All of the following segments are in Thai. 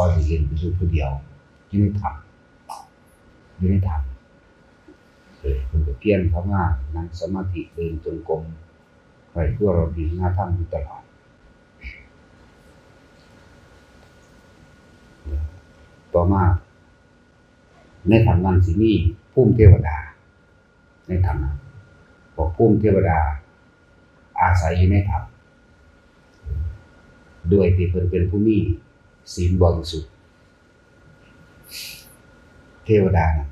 อสิเรียนไปสู่ผู้เดียวอยู่ในถ้ำอยู่ในถ้ำเออเพิ่นก็เพียรทำงานนั่งสมาธิเดินจงกรมใครตัวเราดีหน้าถ้ำอยู่ตลอดต่อมาในธรรมนั้นสิมีภูมิเทวดา ในธรรมนั้นบอกภูมิเทวดา อาศัยอยู่ในธรรมด้วยที่เพิ่นเป็นผู้มี ศีลบริสุทธิ์ เทวดานั้น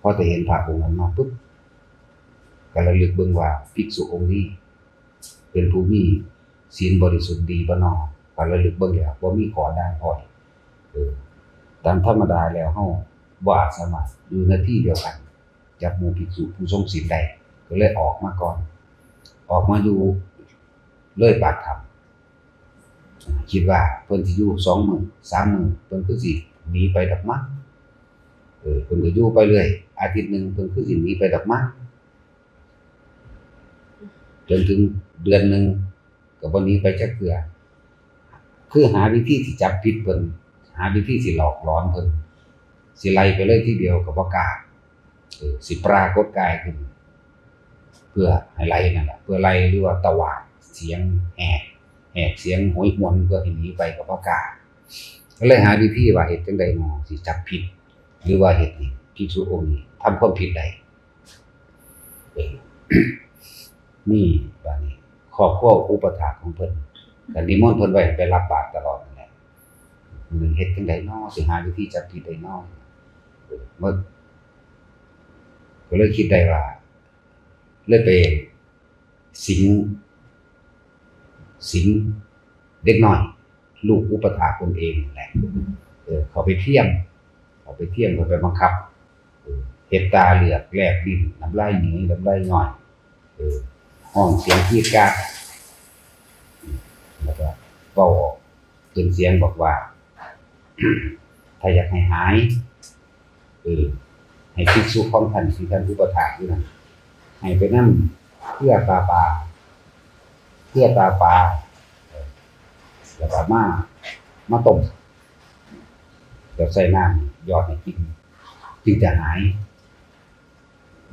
พอจะเห็นพระองค์นั้นมาปุ๊บก็ระลึกเบิ่งว่าภิกษุองค์นี้ เป็นผู้มีศีลบริสุทธิ์ดีบ่นอก็ระลึกเบิ่งแล้วว่ามีขอได้พอยเออตามธรรมดาแล้วเฮาบ่าสามารอยู่ในที่เดียวกันจับมูภิกษุผู้ทรงศีลได้ก็เลยออกมาก่อน ออกมาอยู่เลยปากธรรม คิดว่าเพิ่นสิอยู่สองหมื้อสามหมื้อเพิ่นคือสิหนีไปดอกมั้งเออเพิ่นก็อยู่ไปเรื่อยอาทิตย์หนึ่งเพิ่นคือสิหนีไปดอกมั้งจนถึงเดือนหนึ่งก็บ่หนีไปจักเทื่อคือหาวิธีที่จับผิดเพิ่นหาวิธีสิหลอกหลอนเพิ่นสิไล่ไปเลยทีเดียวก็บ่กล้าเออสิปรากฏกายขึ้น เพื่อให้ไล่นั่นแหละเพื่อไล่หรือว่าตวาดเสียงแหก แหกเสียงโหยหวนเพื่อให้หนีไปก็บ่กล้าก็เลยหาวิธีว่าเฮ็ดจังได๋เนาะสิจับผิด หรือว่าเฮ็ดให้ภิกษุองค์นี้ทำความผิดใดเออนี่ว่านี่ครอบครัวอุปถาของเพิ่นก็นิมนต์เพิ่นไว้ไปรับบาตรตลอดนั่นแหละหรือเฮ็ดจังไดนอสิหาวิธีจับผิดได้น้อเมื่อก็เลยคิดได้ว่าเลยไปสิง สิงเด็กน้อย ลูกอุปถาคนเองแหละเออเขาไปเที่ยมเขาไปเที่ยมเขาไปบังคับเออเฮ็ดตาเหลือกแลบดินน้ำลายหนีน้ำลายย่อยเออห้องเสียงที่กาแล้วก็เว้าออกเป็นเสียงบอกว่า ถ้าอยากให้หายเออให้ภิกษุของท่านที่ท่านอุปถากอยู่นั่นให้ไปนั่งเพื่อตาปลา เพื่อตาปลาแล้วก็มามาต้มแล้วใส่น้ำหยอดให้กินจึงจะหาย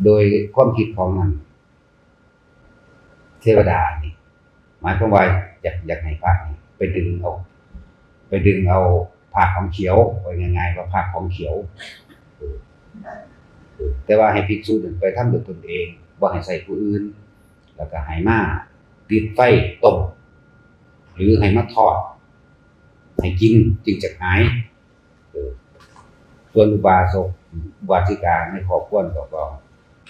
โดยความคิดของมันเทวดานี่หมายความว่าอยากอยากให้พระนี่ไปดึงเอา ไปดึงเอาผ้าของเขียวไว้ง่ายๆว่าผ้าของเขียวแต่ว่าให้ภิกษุนั่นไปทำด้วยตนเองบ่ให้ใส่ผู้อื่น แล้วก็ให้มา ติดไฟต้มหรือให้มาทอด ให้กินจึงจะหายส่วนอุบาสกอุบาสิกาในครอบครัวก็ก็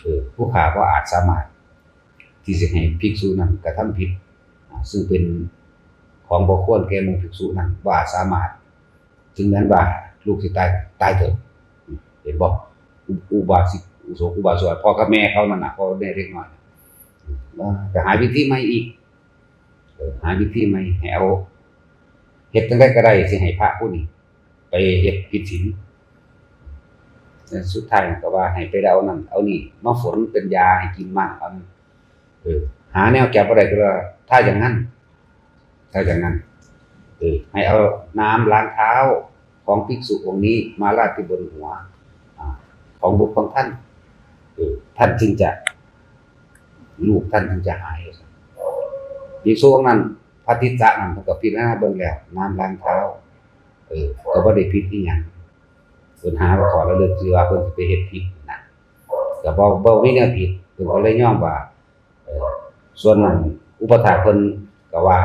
เออผู้ขาก็อาจสามารถ ที่จะให้ภิกษุนั้นกระทำผิดซึ่งเป็นของบ่ควรแก่มูภิกษุนั้นว่าสามารถ ถึงแม้นว่าลูกสิตายตายเถิดเห็นบอุอุบาสิกอุโสอุบาสกพ่อกับแม่เขานั่นนะเขาได้เล็กน้อย จะหาวิธีใหม่อีกหาวิธีใหม่ให้เอาเฮ็ดจังได๋ก็ได้สิให้พระผู้นี้ไปเฮ็ดผิดศีลแต่สุดท้ายก็ว่าให้ไปเอานั่นเอานี่มาฝนเป็นยาให้กินมั่งเอาเออหาแนวแก้บ่ไดก็ว่าถ้าอย่างนั้น ถ้าอย่างนั้นเออให้เอาน้ำล้างเท้าของภิกษุองค์นี้มาราดที่บนหัวของบุตรของท่านเออท่านจึงจะ ลูกท่านจึงจะหายภิกษุองนั้นพระทิจจะนั่นเพิ่นก็พิจารณาเบิ่งแล้วน้ำล้างเท้า เออก็บ่ได้ผิดอีหยังเพิ่นหาว่าขอระลึกสิว่าเพิ่นไปเฮ็ดผิดนะก็บ่บ่มีแนวผิดเพิ่นก็เลยยอมว่าเออส่วนนั้นอุปถาเพิ่นก็ว่า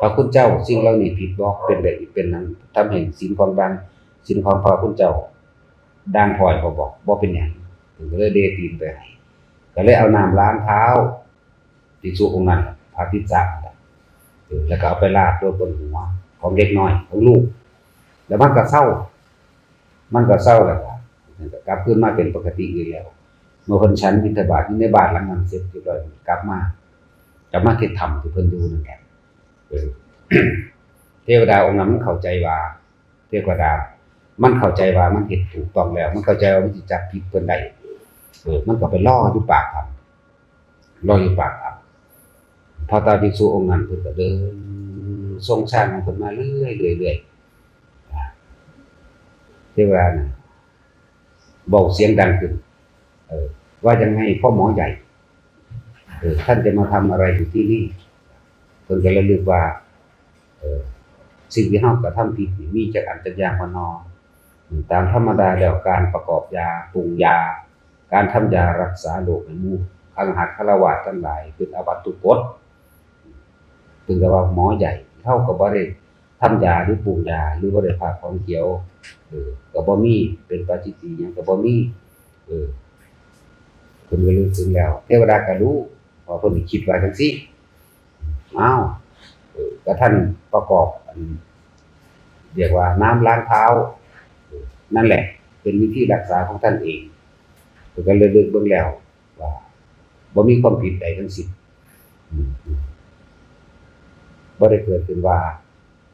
พระคุณเจ้าสิ่งเหล่านี้ผิดบ่เป็นแบบเป็นนั้นทำให้ศีลของดังศีลของพระคุณเจ้าดังพลอยบ่บอกบ่เป็นหยังถึงก็เลยเดตีนไปให้ ก็เลยเอาน้ำล้างเท้าภิกษุองนั้นพระทิจจะเออแล้วก็เอาไปราดโดยบนหัวของเด็กน้อยของลูก แล้วมันก็เศร้า มันก็เศร้าแล้วก็กลับขึ้นมาเป็นปกติอีกแล้วเมื่อคนชั้นบิณฑบาตอยู่ในบานหลังนั้นเสร็จเรียบร้อยกลับมากลับมาที่ธรรมที่เพิ่นอยู่นั่นแหละเทวดาองค์นั้นมันเข้าใจว่า เทวดา มันเข้าใจว่ามันเห็นถูกต้องแล้ว มันเข้าใจว่ามันสิจับผิดเพิ่นได้ เออมันก็ไปล่ออยู่ปากถ้ำล่ออยู่ปากถ้ำพอตาภิกษุองค์นั้นเพิ่นก็เดินทรงสร้างของเพิ่นมาเรื่อยๆเรื่อยๆอ่าเทวาน่ะบอกเสียงดังขึ้นเออ ว่ายังไงพ่อหมอใหญ่เออท่านจะมาทำอะไรอยู่ที่นี่เพิ่นก็เลยลึกว่า เออสิ่งที่เฮากระทำผิดนี่มีจากอันจัญญามานอนตามธรรมดาแล้วการประกอบยาปรุงยา การทำยารักษาโรคให้หมู่คังหักคารวะทั้งหลายเป็นอาบัติทุกกฎถึงกับว่าหมอใหญ่เท่ากับบ่ได้ทำยาหรือปรุงยาหรือบ่ได้ผ่าของเขียวเออก็บ่มีเป็นปาจิตติหยังก็บ่มีเออเพิ่นก็รู้ถึงแล้ว เทวดาก็รู้พอเพิ่นคิดว่าจังซี่อ้าวเออก็ท่านประกอบเรียกว่าน้ำล้างเท้า นั่นแหละ เป็นวิธีรักษาของท่านเอง เพิ่ก็เลยเลือกเบิ่งแล้วว่าบ่มีความผิดใดทั้งสิ้นบ่ได้เกิดขึ้นว่า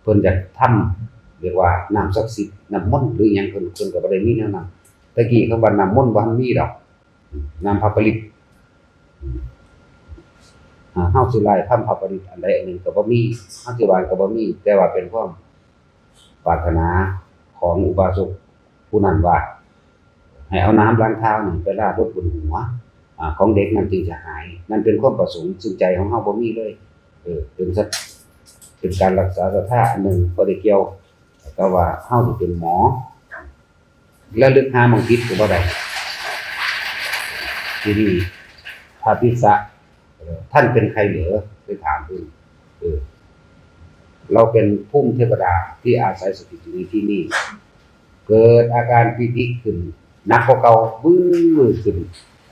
เพิ่นจะทำเรียกว่าน้ำศักดิ์สิทธิ์น้ำมนต์หรือยังเพิ่นเพิ่นก็บ่ได้มีแนวนั้นตะกี้คำว่าน้ำมนต์บ่ทันมีดอกน้ำพระปริตอืมอ่าเฮาสิไล่ทำพระปริตอันใดอันหนึ่งก็บ่มีเฮาสิว่าก็บ่มี แต่ว่าเป็นความปรารถนาของอุบาสกผู้นั้นว่า ให้เอาน้ำล้างเท้านี่ไปราดบนบนหัวอของเด็กมันจึงจะหาย นั่นเป็นความประสงค์ซึ่งใจของเฮาบ่มีเลยเออเป็นสัเป็นการรักษาสถาอันหนึ่งบ่ได้เกี่ยวก็ว่าเฮาสิเป็นหมอ แล้วลึกหามองผิดก็บ่ได้ทีนี้พระพิสะท่านเป็นใครเหรอไปถามเพิ่เออเราเป็นพุ่มเทวดาที่อาศัยสถิตอยู่ที่นี่ เกิดอาการปิติขึ้น หนักกว่าเก่าบื้อขึ้น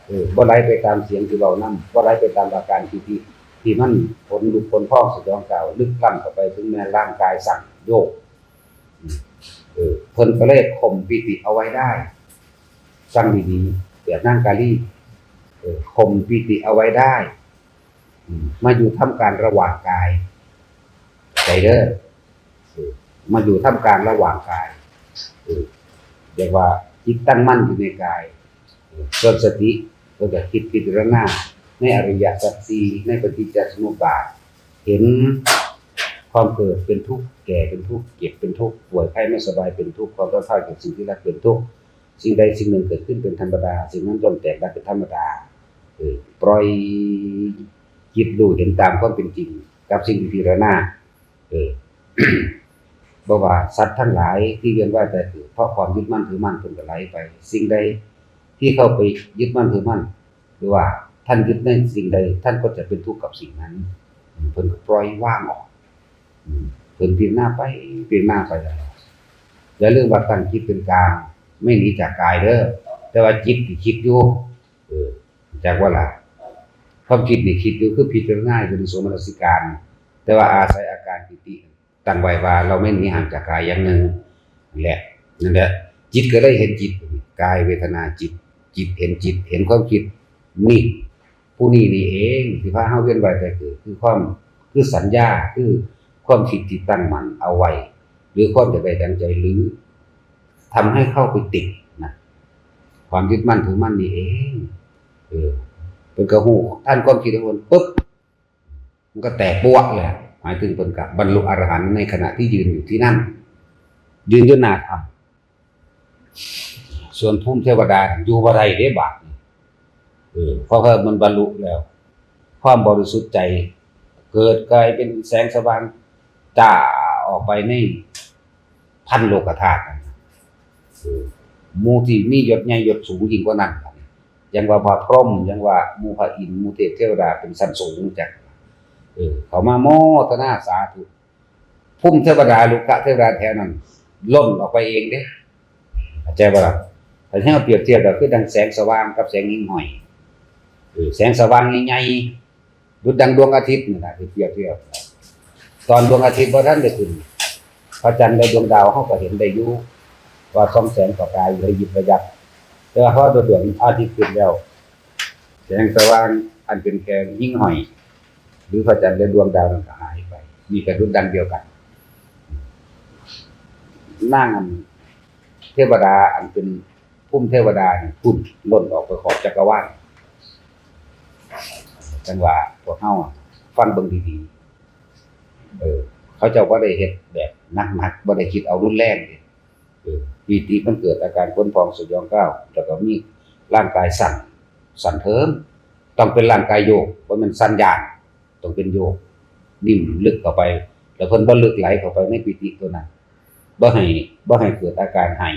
เออบ่ไหลไปตามเสียงที่เรานำบ่ไหลไปตามอาการปิติที่มันผลลุกผลพ้องสยองเก่าลึกล้ำเข้าไปถึงแม้ร่างกายสั่งโยกเออเพิ่นก็เลยข่มปิติเอาไว้ได้สั่งดีๆเดี๋ยวนั่งกาลีเออข่มปิติเอาไว้ได้อืมมาอยู่ทำการระหว่างกายใจเด้อเออมาอยู่ทำการระหว่างกายเรียกว่า จิตตั้งมั่นอยู่ในกายจนสติก็จะคิดพิจารณาในอริยสัจสี่ในปฏิจจสมุปบาท เห็นความเกิดเป็นทุกข์แก่เป็นทุกข์เจ็บเป็นทุกข์ป่วยไข้ไม่สบายเป็นทุกข์ความท้อทายกับสิ่งที่รักเป็นทุกข์สิ่งใดสิ่งหนึ่งเกิดขึ้นเป็นธรรมดา สิ่งนั้นย่อมแตกดับเป็นธรรมดาเออปล่อยจิตดูเห็นตามความเป็นจริง กับสิ่งที่พิจารณาเออ บ่ว่าสัตว์ทั้งหลายที่เวียนว่ายแต่เกิดเพราะความยึดมั่นถือมั่นเพิ่นก็ไหลไป สิ่งใดที่เข้าไปยึดมั่นถือมั่นหรือว่าท่านยึดในสิ่งใด ท่านก็จะเป็นทุกข์กับสิ่งนั้นเพิ่นก็ปล่อยว่างออกเพิ่นเปลี่ยนหน้าไปเปลี่ยนหน้าไปแล้วอย่าลืมว่าตั้งจิตเป็นกลางไม่หนีจากกายเด้อแต่ว่าจิตที่คิดอยู่เออจากว่าล่ะความคิดนี่คิดอยู่คือพิจารณาอยู่ในสมนสิการ แต่ว่าอาศัยอาการปิติ ตั้งไว้ว่าเราไม่หนีห่างจากกายอย่างหนึ่งนั่นแหละนั่นแหละ จิตก็ได้เห็นจิตกายเวทนาจิต จิตเห็นจิต เห็นความคิดนี่ผู้นี้นี่เองที่พระเฮาเวียนไว้แต่เกิดคือความคือสัญญาคือความคิดที่ตั้งมันเอาไว้ หรือความจะได้ดังใจหรือทำให้เข้าไปติดนะความยึดมั่นถือมั่นนี่เองเออเป็นกระหูท่านความคิดของคนปุ๊บมันก็แตกปวกเลย มายถึงเป็นกับบรรลุอรหันต์ในขณะที่ยืนอยู่ที่นั่น ยืนอยนหนาธรรมส่วนภูมิเทวดาอยู่บ่ได้เด้บาดนี่เออเพราะว่ามันบรรลุแล้ว ความบริสุทธิ์ใจ เกิดกลายเป็นแสงสว่างจ้าออกไปในพันโลกธาตุนั่นมูที่มียศใหญ่ยศสูงยิ่งกว่านั้นยังว่าพระพรหมยังว่ามูพระอินทร์มูเทพเทวดาเป็นสันสูงจาก เออเขามาโมทนาสาธุพุ่มเทวดาลูกะเทวดาแถวนั้นล่นออกไปเองเด้เข้าใจบ่ล่ถ้าให้เราเปรียบเทียบก็คือดังแสงสว่างกับแสงหิ่งห้อยเออแสงสว่างใหญ่ๆดุจดังดวงอาทิตย์นี่นะที่เปรียบเทียบตอนดวงอาทิตย์บ่ทันได้ขึ้นพระจันทร์และดวงดาวเฮาก็เห็นได้ยู่ว่าส่องแสงประกายระยิบระยับแต่ว่าพอดวงอาทิตย์ขึ้นแล้ว แสงสว่างอันเป็นแค่หิ่งห้อย หรือพระจันทร์และดวงดาวนั้นก็หายไปมีกระดุดดังเดียวกันนั่งอันเทวดาอันเป็นพุ่มเทวดาเนี่ยพุ่นล่นออกไปขอบจักรวาลจังหว่าพวกเฮาฟังเบิ่งดีๆเออ เขาเจ้าก็ได้เฮ็ดแบบหนักๆบ่ได้คิดเอารุนแรงเดะเออปีติมันเกิดอาการค้นพองสยองก้าวแล้วก็มีร่างกายสั่นสั่นเทิมต้องเป็นร่างกายโยกเพราะมันสั่นยาน ต้องเป็นโยกนิ่มลึกเข้าไป แล้วเพิ่นบ่ลึกไหลเข้าไปในปีติตัวนั้นบ่ให้บ่ให้เกิดอาการไห้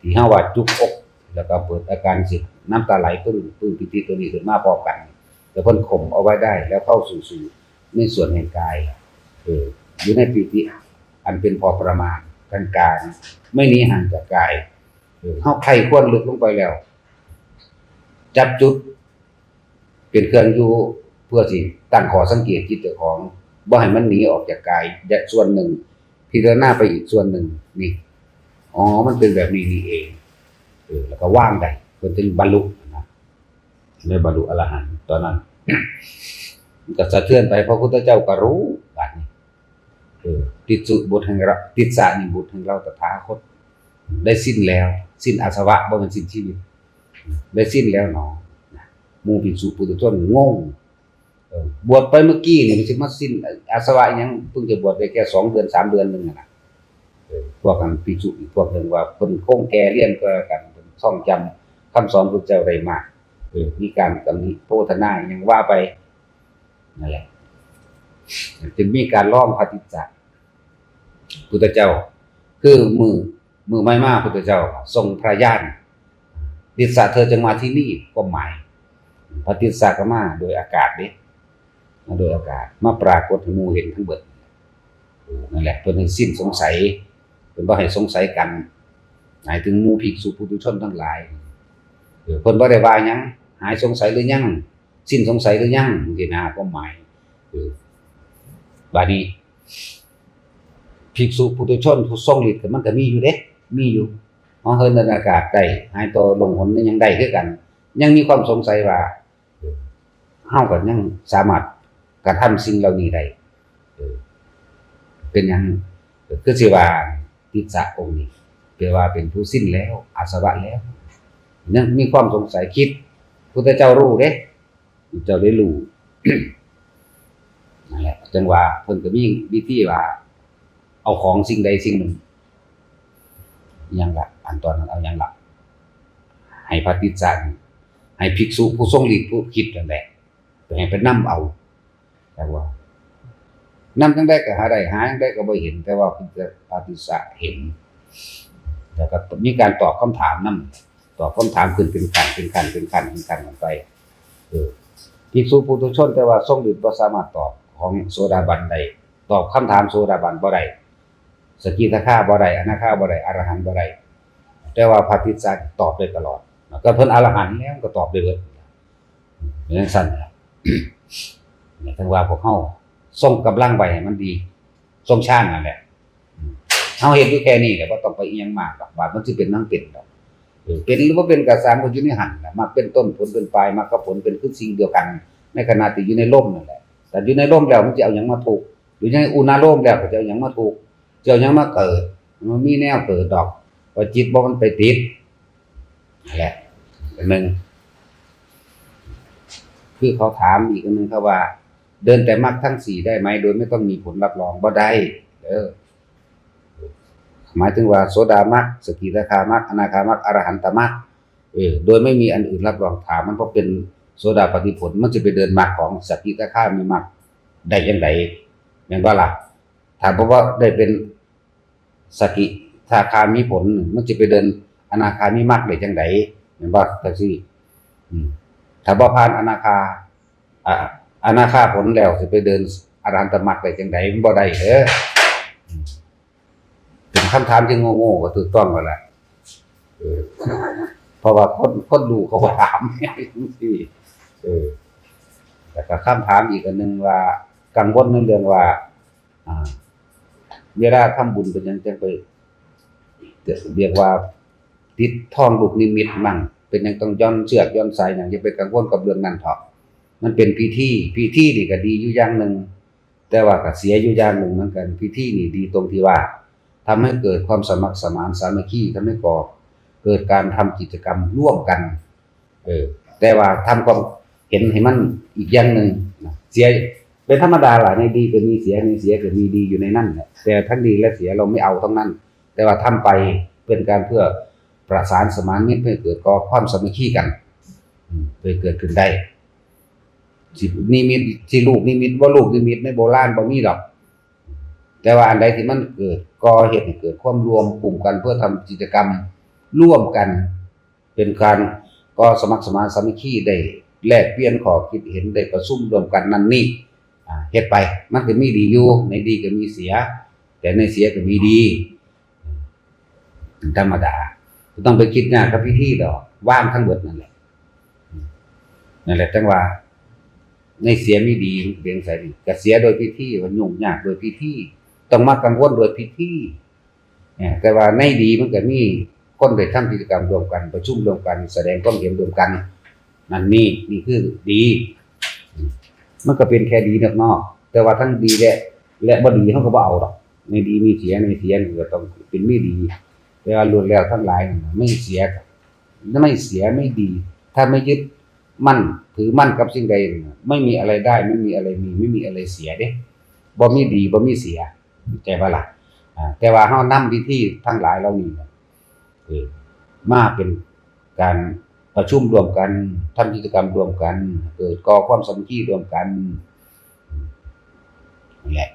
ที่เฮาว่าจุกอก แล้วก็เปิดอาการสิน้ำตาไหลปึ้งปึ้งปีติตัวนี้ขึ้นมาพอกัน แล้วเพิ่นข่มเอาไว้ได้แล้วเข้าสู่สู่ในส่วนแห่งกายเอออยู่ในปีติอันเป็นพอประมาณกลางๆไม่หนีห่างจากกายเออเฮาใครควรลึกลงไปแล้ว จับจุด เป็นเครื่องอยู่เพื่อสิ ตั้งขอสังเกตจิตเจ้าของบ่ให้มันหนีออกจากกายส่วนหนึ่งพิจารณาไปอีกส่วนหนึ่งนี่อ๋อมันเป็นแบบนี้นี่เองเออแล้วก็ว่างได้เพิ่นถึงบรรลุนะได้บรรลุอรหันต์ตอนนั้นมันก็สะเทือนไปพระพุทธเจ้าก็รู้บัดนี้เออติดสุบุตรแห่งเราติดสานิบุตรแห่งเราตถาคต ได้สิ้นแล้ว สิ้นอาสวะบ่ม่นสิ้นชีวิตได้สิ้นแล้วหนอนะมู่ภิกษุปุถุชนงง บวชไปเมื่อกี้นี่มันสิมาสิ้นอาสวะยังเพิ่งจะบวชได้แค่สองเดือนสามเดือนหนึงน่ะนะพวกกันภิกษุอีกพวกหนึงว่าเพิ่นคงแก่เรียนก็กันเพิ่นท่องจำคำสอนพระเจ้าได้มากมีการกำนิโพธนาอิหยังว่าไปนั่นแหละจึงมีการล้อมพระติจจ์พุทธเจ้า คือมือมือไม่มากพุทธเจ้า ทรงพระญาณติสสะเธอจึงมาที่นี่ก็หมายพระติสสะก็มาโดยอากาศเด้ มาโดยอากาศ มาปรากฏให้มูเห็นทั้งเบิดนั่นแหละเพิ่นให้สิ้นสงสัยเพิ่นบ่ให้สงสัยกัน หมายถึงมู่ภิกษุปุถุชนทั้งหลายเออเพิ่นบ่ได้ว่ายังหายสงสัยหรือยังสิ้นสงสัยหรือยังสินะก็หมายเออบัดนี้ภิกษุปุถุชนผู้ทรงฤทธิ์ก็มันก็มีอยู่เด้มีอยู่มองเฮินในอากาศได้หายตัวลงหนยังได้คือกัน ยังมีความสงสัยว่าเฮาก็ยังสามารถ กระทำสิ่งเหล่านี้ได้เออเป็นหยังคือสิว่าติสะองค์นี้แปลว่าเป็นผู้สิ้นแล้ว อาสวะแล้วยังมีความสงสัยคิดพุทธเจ้ารู้เด้เจ้าได้รู้นั่นแหละจังว่าเพิ่นก็มีวิธีว่า เอาของสิ่งใดสิ่งหนึ่งยังละอันตอนนั้นเอายังละให้พระติจารย์ให้ภิกษุผู้ทรงฤทธิ์ผู้คิดนั่นแหละไปให้ไปนํเอา แต่ว่านํจังได้ก็หาได้หาจังได้ก็บ่เห็น แต่ว่าพระติสะเห็น แต่ก็มีการตอบคำถามนํตอบคำถามขึ้นเป็นขั้นเป็นขั้นเป็นขั้นเป็นขั้นกันไป เออภิกษุปุถุชน แต่ว่าทรงฤทธิ์บ่สามารถตอบของโสดาบันได้ตอบคำถามโสดาบันบ่ได้สกิทาคาบ่ได้อนาคาบ่ได้อรหันบ่ได้แต่ว่าพระติสสะตอบได้ตลอด ก็เพิ่นอรหันแล้วก็ตอบได้เบิดอย่างสั้นแหละเนี่ย ถึงว่าพวกเฮาส่งกำลังไว้ให้มันดีส่งชาตินั่นแหละเฮาเฮ็ดอยู่แค่นี้แหละบ่ต้องไปอีหยังมากดอกบาดมันสิเป็นนั่งเป็นดอกเป็นหรือบ่าเป็นก็สร้างก็อยู่ในหันแหละมักเป็นต้นผลเป็นปลายมักกับผลเป็นคือสิ่งเดียวกัน ในขณะที่อยู่ในร่มนั่นแหละแต่อยู่ในร่มแล้วมันจะเอาหยังมาถูกอยู่ในอุณาโลมแล้วก็จะเอาหยังมาถูกจะเจ้ายังมาเกิด มันมีแนวเกิดดอกพอจิตบ่มันไปติดนั่นแหละอันหนึ่งคือเขาถามอีกอันหนึ่งเขาว่า เดินแต่มรรคทั้งสี่ได้ไหมโดยไม่ต้องมีผลรับรองบ่ได้เด้อหมายถึงว่าโสดามรรคสกิทาคามรรคอนาคามรรคอรหันตมรรคเออโดยไม่มีอันอื่นรับรองถามมันเพราะเป็นโสดาปฏิผลมันจะไปเดินมรรคของสกิทาคามีมรรคได้ยังไงแม่นบ่ล่ะถามเพราะว่าได้เป็นสกิทาคามีผลมันจะไปเดินอนาคามีมรรคได้จังไดเห็นบ่จังซี่อืมถ้าบ่ผ่านอนาคาอ่า อนาคาผลแล้วสิไปเดินอารันตมรรคได้จังไดมันบ่ได้เด้ออืมเป็นคำถามที่โง่ๆก็ถูกต้องแล้วล่ะเออเพราะว่าคนคนดูเขาถามจังซี่เออแต่ก็คำถามอีกอันหนึ่งว่ากังวลในเรื่องว่าอ่าเวลาทำบุญเป็นยังจังไปเรียกว่าติดทองลูกนิมิตมั่งเป็นยังต้องย้อนเชือกย้อนสายหยังอย่าไปกังวลกับเรื่องนั้นเถอะ มันเป็นพิธีพิธีนี่ก็ดีอยู่อย่างหนึ่ง แต่ว่าก็เสียอยู่อย่างหนึ่งเหมือนกัน พิธีนี่ดีตรงที่ว่าทำให้เกิดความสมัครสมานสามัคคีทำให้ก่อเกิดการทำกิจกรรมร่วมกัน เออ แต่ว่าทำความเห็นให้มันอีกอย่างหนึ่งเสียเป็นธรรมดาหละในดีก็มีเสียในเสียก็มีดีอยู่ในนั่นแหละแต่ทั้งดีและเสียเราไม่เอาทั้งนั้น แต่ว่าทำไปเป็นการเพื่อประสานสมานมิตรเพื่อเกิดก่อความสามัคคีกันเพื่อเกิดขึ้นได้ สินิมิตสิลูกนิมิตว่าลูกนิมิตในโบราณบ่มีดอก แต่ว่าอันใดที่มันเกิดก่อเหตุให้เกิดความรวมกลุ่มกันเพื่อทำกิจกรรมร่วมกัน เป็นการก่อสมัครสมานสามัคคีได้แลกเปลี่ยนข้อคิดเห็นได้ประชุมรวมกันนั่นนี่เฮ็ดไปมันก็มีดีอยู่ในดีก็มีเสีย แต่ในเสียก็มีดีธรรมดาบ่ต้องไปคิดงานกับพิธีดอกว่างทั้งหมดนั่นแหละนั่นแหละจังว่า ในเสียมีดีเรียงใส่ดีก็เสียโดยพิธีว่ายุ่งยากโดยพิธีต้องมากังวลโดยพิธีเนี่ยแต่ว่าในดีมันก็มีคนได้ทำกิจกรรมรวมกัน ประชุมรวมกัน แสดงความเห็นรวมกันนั่นนี่นี่คือดี มันก็เป็นแค่ดีนอกๆแต่ว่าทั้งดีและและบ่ดีเขาก็บ่เอาดอกในดีมีเสียในเสียนี่ก็ต้องเป็นไม่ดีแต่ว่ารวมแล้วทั้งหลายไม่เสีย ไม่เสียไม่ดี ถ้าไม่ยึด มั่นถือมั่นกับสิ่งใด ไม่มีอะไรได้ ไม่มีอะไรมี ไม่มีอะไรเสียเด้บ่มีดีบ่มีเสียใจบ่าล่ะแต่ว่าเฮานำพิธีทั้งหลายเหล่านี้น่ะเอมาเป็นการประชุมรวมกันทำกิจกรรมรวมกัน เกิดก่อความสามัคคีรวมกันนั่แหละ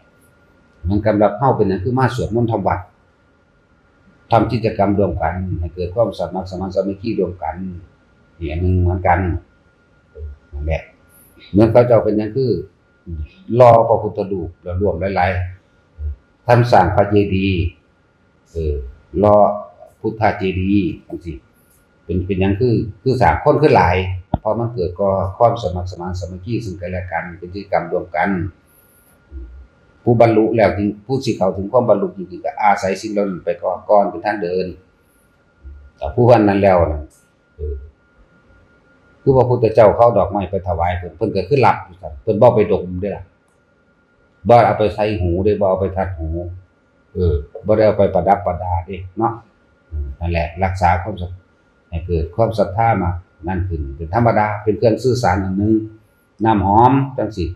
มันกำลับเฮาเป็นหยังคือมาสวดมนต์ทำวัดทำกิจกรรมรวมกันให้เกิดความสามัครสมานสามัคคีรวมกันนี่อันหนึ่งเหมือนกัน แหละเมือนเขาเจ้าเป็นหยังคือ รอพระพุทธรูปแล้วรวมหลายๆท่านสร้างพระเจดีย์เออรอพุทธเจดีย์จังซี่เป็นเป็นหยังคือคือสางคนขึ้นหลายพราะมันเกิดก็ความสมัครสมานสมัคคีซึ่งกันและกันเป็นกิจกรรมรวมกัน ผู้บรรลุแล้วจึงผู้สิเขาถึงความบรรลุจริงๆก็อาศัยสิ่งเหล่านั้นไปก่อนก่อนเป็นทางเดินแต่ผู้วันนั้นแล้วนะ คือพระพุทธเจ้าเข้าดอกไม้ไปถวายเพิ่นเพิ่นก็คือหลับอยู่ซั่นเพิ่นบ่ไปดมเด้ล่ะบ่เอาไปใส่หูเด้บ่เอาไปทัดหู เออบ่ได้เอาไปประดับประดาเด้เนาะนั่นแหละ รักษาความสัให้เกิดความศรัทธามานั่นขึ้นเป็นธรรมดาเป็นเครื่องสื่อสารอันหนึงน้ำหอมจังซี่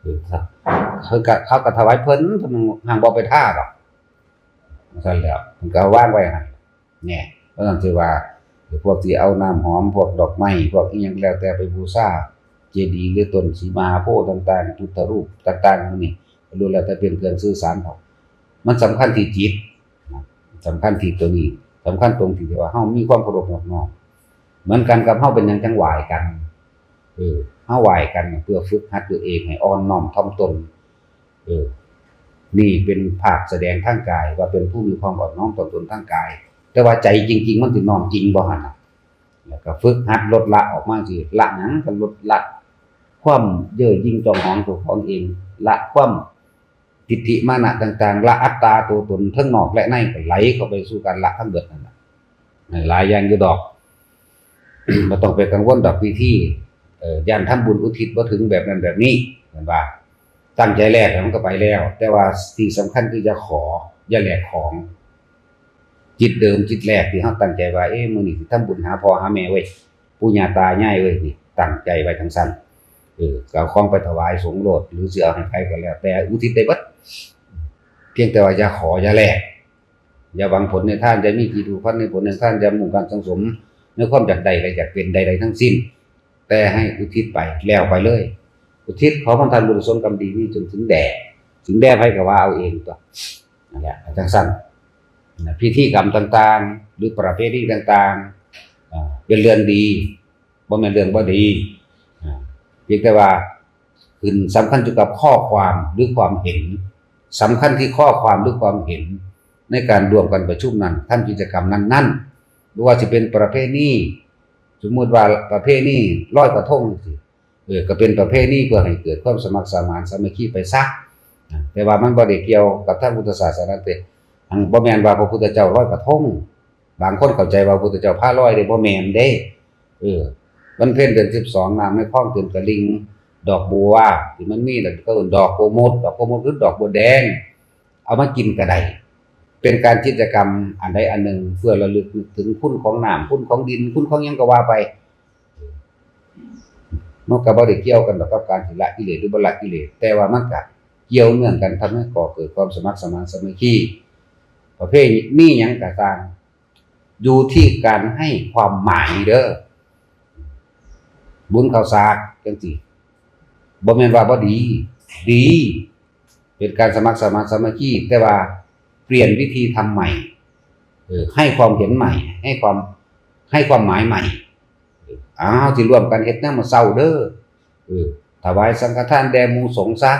เออเขาก็เขาก็ถวายเพิ่นเพิ่นห่างบ่ไปท่าดอกนั่นแหละเพิ่นก็วางไว้ให้เนี่ยเพราะฉะนั้นถือว่า พวกที่เอาน้ำหอมพวกดอกไม้พวกอีหยังแล้วแต่ไปบูชาเจดีย์หรือต้นสีมหาโพธิ์ต่างๆพุทธรูปต่างๆพวกนี้รู้แล้วแต่เป็นเครื่องสื่อสารเขามันสำคัญที่จิตนะสำคัญที่ตัวนี้สำคัญตรงที่ว่าเฮามีความเคารพนอบน้อมเหมือนกันกับเฮาเป็นยังจังหวายกัน เออเฮาไหวกันเพื่อฝึกหัดตัวเองให้อ่อนน้อมถ่อมตน เออ นี่เป็นภาคแสดงทางกายว่าเป็นผู้มีความอ่อนน้อมถ่อตนทางกาย แต่ว่าใจจริง ๆ มันสิน้อมจริงบ่หันน่ะแล้วก็ฝึกหัดลดละออกมาสิละหยังก็ลดละความเย่อยิ่งจองหองตัวของเอง ละความทิฏฐิมานะต่างๆ ละอัตตาตัวตนทั้งนอกและในไหลเข้าไปสู่การละทั้งเบิดนั่นน่ะหลายอย่างอยู่ดอกบ่ต้องไปกังวลดอกพิธีย่านทำบุญอุทิศบ่าถึงแบบนั้นแบบนี้เหมือนว่า ตั้งใจแลกแล้วมันก็ไปแล้ว แต่ว่าที่งสำคัญคือจะขออย่าแลกของ จิตเดิมจิตแรกที่เฮาตั้งใจว่าเอ๊ะมือนี้สิทำบุญหาพ่อหาแม่เว้ยปู่ย่าตายายเว้ยนี่ตั้งใจไว้ทั้งสั้นเออก็เอาของไปถวายสงโลดหรือเสิเอให้ใครก็แล้ว แต่อุทิศได้บิดเพียงแต่ว่าอย่าขออย่าแลกอย่าหวังผลในท่านจะมีกี่ดูพันในผลในท่านจะมุ่งการสังสมในความจากใดและจากเป็นใดๆทั้งสิ้น แต่ให้อุทิศไปแล้วไปเลย อุทิศขอพระทานบุญกุศลกรรมดีนี้จนถึงแด่ถึงแด่ไปก็ว่าเอาเองตัวนั่นแหละจังสั้น พิธีกรรมต่างๆ หรือประเพณีต่างๆเป็นเรื่องดีบ่แม่นเรื่องบ่ดีเพียงแต่ว่าขึ้นสำคัญอยู่กับข้อความหรือความเห็นสำคัญที่ข้อความหรือความเห็น ในการรวมกันประชุมนั้นทำกิจกรรมนั้นๆหรือว่าจะเป็นประเพณีสมมติว่าประเพณีลอยกระทงสิเออก็เป็นประเพณีเพื่อให้เกิดความสมัครสมานสามัคคีไปซะอ่าแต่ว่ามันบ่ได้เกี่ยวกับท่างพุทธศาสนาเต อันบ่แมนว่าพระพุทธเจ้าร้อยกระทงบางคนเข้าใจว่าพระพุทธเจ้าพาร้อยเด้บ่แมนเด้ เออวันเพ็ญเดือน12น้ำไม่คล้องเต็มตะลิง ดอกบัวที่มันมีน่ก็ดอกโกมดดอกโกมดคือดอกบัวแดง เอามากินก็ไดเป็นการกิจกรรมอันใดอันหนึ่งเพื่อระลึกถึงคุณของน้ำคุณของดิน คุณของยังก็ว่าไปมันก็บ่ได้เกี่ยวกันกกับการสิละกิเลสหรือบละกิเลสแต่ว่ามันก็เกี่ยวเนื่องกันทำให้ก่อเกิดความสมัครสมานสมัคคี ประเภทนี้ยังก็ตามอยู่ที่การให้ความหมายเด้อบุญข้าวสากจังซี่บ่แม่นว่าบ่ดี ดี เป็นการสมัครสมานสมัคคีแต่ว่าเปลี่ยนวิธีทำใหม่เออให้ความเห็นใหม่ ให้ความให้ความหมายใหม่อ้าวที่ร่วมกันเฮ็ดนำมาเศร้าเด้อเออถวายสังฆทานแด่มูสงฆ์ซะ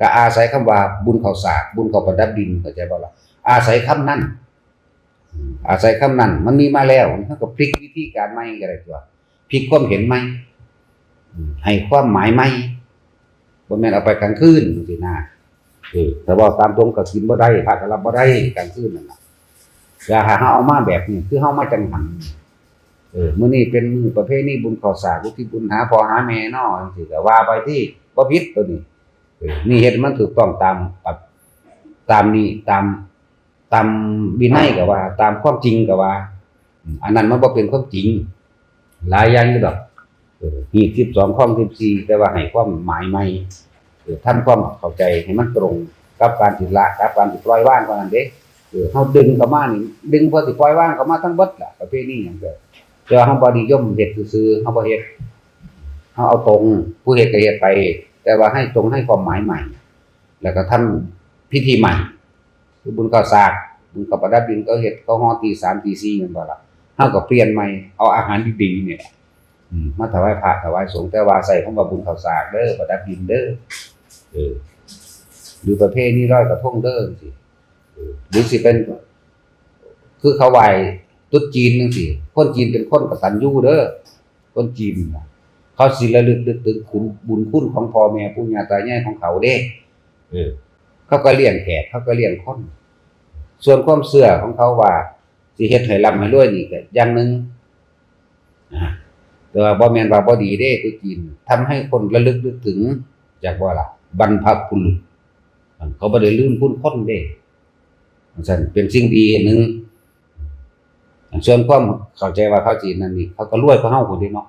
ก็อาศัยคำว่าบุญข้าวสากบุญข้าวประดับดินเข้าใจบ่ล่ะ อาศัยคำนั้นอาศัยคำนั้นมันมีมาแล้วมันก็พลิกวิธีการใหม่ก็ได้ตัวพลิกความเห็นใหม่ให้ความหมายใหม่บ่แม่นเอาไปกลางคืนจังซี่นะเออแต่ว่าตามตรงก็กินบ่ได้พาก็รับบ่ได้กลางคืนนั่นน่ะอย่าหาเฮาเอามาแบบนี้คือเฮามาจังหันเออมื้อนี้เป็นมื้อประเพณีบุญข้าวสากุทิศบุญหาพ่อหาแม่นาะจังซี่ก็ว่าไปที่บ่ผิดตัวนี้นี่เฮ็ดมันถูกต้องตามตามนี้ตาม ตามวินัยก็ว่า ตามความจริงก็ว่า อันนั้นมันบ่เป็นความจริง หลายอย่างอยู่ดอกเออมี12ข้อง14แต่ว่าให้ความหมายใหม่เออทำความเข้าใจให้มันตรง กับการสิละกับการสิปล่อยว่างเท่านั้นเด้เออเฮาดึงเข้ามานี่ดึงเพื่อสิปล่อยว่างเข้ามาทั้งบดล่ะประเภทนี้หยังเด้อแต่ว่าเฮาบ่นิยมเฮ็ดซื่อเฮาบ่เฮ็ดเฮาเอาตรงผู้เฮ็ดก็เฮ็ดไป แต่ว่าให้ตรงให้ความหมายใหม่ แล้วก็ทำพิธีใหม่ คือบุญข้าวสากบุญกับประดับดินก็เฮ็ดเขาฮอดตี3ตี4แม่นบ่ล่ะเฮาก็เปลี่ยนใหม่เอาอาหารดีๆเนี่ยอืมมาถวายพระถวายสงฆ์แต่ว่าใส่คำว่าบุญข้าวสากเด้อประดับดินเด้อเออหรือประเภทนี้ร้อยกระทงเด้อสิเออหรือสิเป็น คือเขาไหวตุ๊ดจีนจังสิคนจีนเป็นคนกตัญญูเด้อคนจีนน่ะเขาสิระลึกนึกถึงคุณบุญคุณของพ่อแม่ปู่ย่าตายายของเขาเด้เออ เขาก็เลี้ยงแขกเขาก็เลี้ยงคนส่วนความเชื่อของเขาว่าสิเฮ็ดให้ร่ำให้รวยนี่ก็อย่างหนึงอ่าแต่ว่าบ่แม่นว่าบ่ดีเด้ตุ๊ดจีนทำให้คนระลึกนึกถึงจากว่าล่ะบรรพบุรุษเขาบ่ได้ลืมคุณคนเด้อันนั้เป็นสิ่งดีนหนึงส่วนความเข้าใจว่าเขาจีนนั่นนี่เขาก็รวยกว่าเฮาคนเดีเนาะ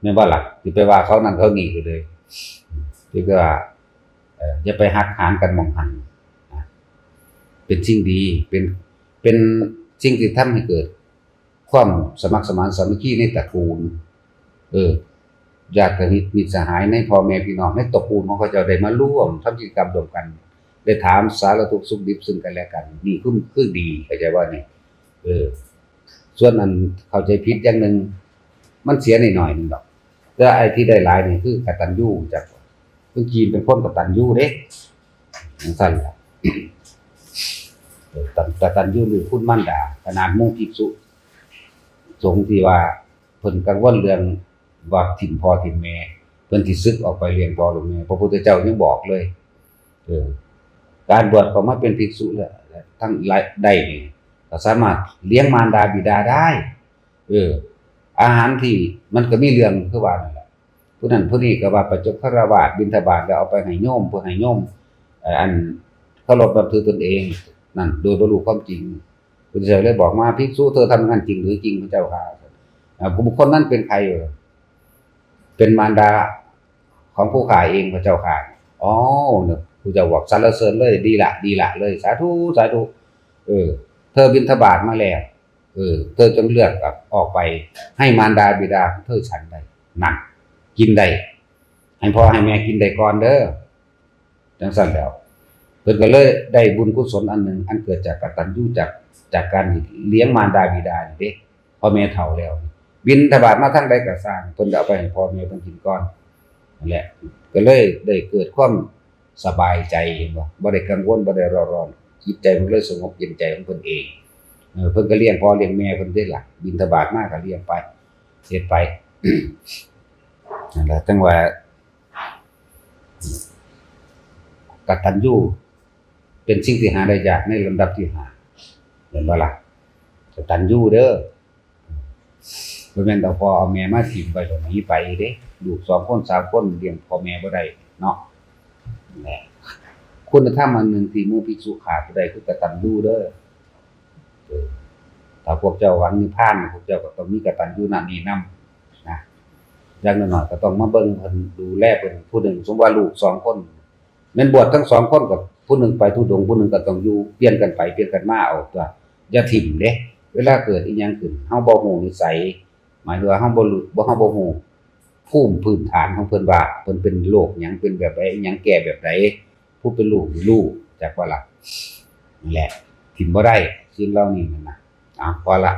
แม่นบ่ล่ะสิไปว่าเขานั่นเขานี่ก็เลยคือว่า อ่ออย่าไปหักหานกันมองหันเป็นสิ่งดีเป็นเป็นสิ่งที่ทำให้เกิด ความสมัครสมานสามัคคีในตระกูล เออญาติมิตรมิตรสหายในพ่อแม่พี่น้องในตระกูลของเขาจ้าได้มาร่วมทำกิจกรรมร่วมกัน ได้ถามสารทุกข์สุขดิบซึ่งกันและกัน นี่คือคือดีเข้าใจว่านี่เออ ส่วนนั้นเข้าใจผิดอย่างหนึ่งมันเสียหน่อยหนึงดอกแต่ไอ้ที่ได้หลายนี่คือกตัญญูจาก คนจีนเป็นคนกตัญญูเด้จังซั่นล่ะเออกตตัญญูหรือคุณมั่นดาขนาดมู่งภิกษุสงที่ว่าเพิ่นกังวลเรื่องว่าถิ่มพ่อถิ่มแม่เพิ่นสิซึกออกไปเลี้ยงพ่อหรือแม่พระพุทธเจ้ายังบอกเลยเออการบวชก็มาเป็นภิกษุแล้วทั้งหลายได้นี่ก็สามารถเลี้ยงมารดาบิดาได้ เออ อาหารที่มันก็มีเรื่องคือว่านั่นแหละ ผู้นั้นผู้นี้ก็ว่าประจบคารวาสบิณฑบาตแล้วเอาไปให้โยมเพื่อให้โยมอันเคารพนับถือตนเองนั่นโดยบรรลุความจริงพระเจ้าเลยบอกมาภิกษุเธอทำงานจริงหรือจริงพระเจ้าค่ะบุคคลนั้นเป็นใครเอ่เป็นมารดาของผู้ขายเองพระเจ้าค่ะอ๋อเนี่ยผู้เจ้าบอกสรรเสริญเลย ดีละดีละเลย สาธุสาธุเออ เธอบินทบาทมาแล้วเออ เธอจงเลือกกับออกไปให้มารดาบิดาของเธอฉันได้นั่น กินได้ให้พ่อให้แม่กินได้ก่อนเด้อจังสั่นแล้วเพิ่นก็เลยได้บุญกุศลอันหนึ่งอันเกิดจากกตัญญูจากจากการเลี้ยงมารดาบิดาเด้พ่อแม่เฒ่าแล้ว บินทบาทมาทั้งใดก็สร้างเพิ่นเอาไปให้พ่อแม่เพิ่นกินก่อนนั่นแหละ ก็เลยได้เกิดความสบายใจเห็นบ่บ่ได้กังวลบ่ได้ร้อนร้อนจิตใจมันเลยสงบเย็นใจของเพิ่นเองเออเพิ่นก็เลี้ยงพ่อเลี้ยงแม่เพิ่นได้ล่ะบินทบาทมาก็เลี้ยงไปเฮ็ดไป นั่นแหละจังว่ากตัญญูเป็นสิ่งที่หาได้ยากในลำดับที่หาเห็นบ่ล่ะกตัญญูเด้อบ่แม่นเอาพ่อเอาแม่มาถิ่มไปตรงนี้ไปเด้ลูกสองคนสามคนเลี้ยงพ่อแม่บ่ได้เนาะนั่นแหละคุณธรรมอันหนึ่งที่มู่ภิกษุขาดบ่ได้คือกตัญญูเด้อถ้าพวกเจ้าหวังนิพพานพวกเจ้าก็ต้องมีกตัญญูนั่นนี่นํนะ อย่างน้อยๆก็ต้องมาเบิ่งเพิ่นดูแลเพิ่นผู้หนึ่งสมว่าลูกสองคนแม่นบวชทั้งสองคนกับผู้หนึ่งไปทุดงผู้หนึ่งก็ต้องอยู่เปลี่ยนกันไปเปลี่ยนกันมาเอาตัวอย่าถิ่มเด้เวลาเกิดอีหยังขึ้นเฮาบ่ฮู้นิสัยหมายถึงว่าเฮาบ่รู้บ่เฮาบ่ฮู้ภูมิพื้นฐานของเพิ่นว่าเพิ่นเป็นโรคหยังเป็นแบบใดหยังแก้แบบใดผู้เป็นลูกนี่รู้จักว่าล่ะนี่แหละถิ่มบ่ได้สิ่งเหล่านี้นั่นน่ะอะพอละ